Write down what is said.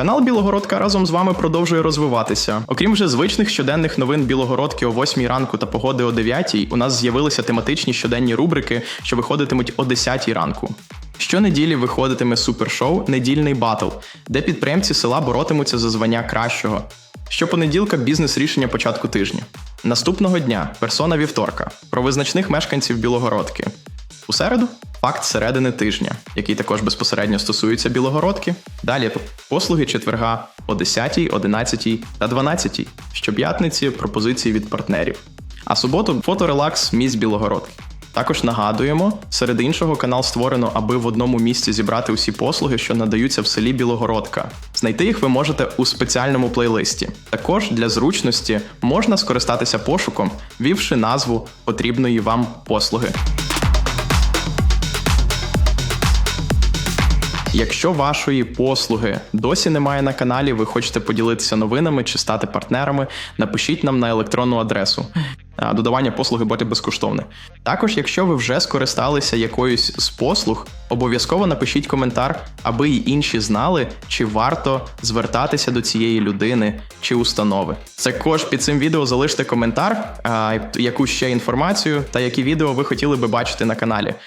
Канал Білогородка разом з вами продовжує розвиватися. Окрім вже звичних щоденних новин Білогородки о 8 ранку та погоди о 9, у нас з'явилися тематичні щоденні рубрики, що виходитимуть о 10 ранку. Щонеділі виходитиме супершоу Недільний батл, де підприємці села боротимуться за звання кращого. Щопонеділка бізнес-рішення початку тижня. Наступного дня персона вівторка про визначних мешканців Білогородки. У середу факт середини тижня, який також безпосередньо стосується Білогородки. Далі послуги четверга о 10, 11 та 12. Щоп'ятниці пропозиції від партнерів. А суботу фоторелакс міст Білогородки. Також нагадуємо, серед іншого канал створено, аби в одному місці зібрати усі послуги, що надаються в селі Білогородка. Знайти їх ви можете у спеціальному плейлисті. Також для зручності можна скористатися пошуком, ввівши назву потрібної вам послуги. Якщо вашої послуги досі немає на каналі, ви хочете поділитися новинами чи стати партнерами, напишіть нам на електронну адресу. Додавання послуги буде безкоштовне. Також, якщо ви вже скористалися якоюсь з послуг, обов'язково напишіть коментар, аби й інші знали, чи варто звертатися до цієї людини чи установи. Також під цим відео залиште коментар, яку ще інформацію та які відео ви хотіли би бачити на каналі.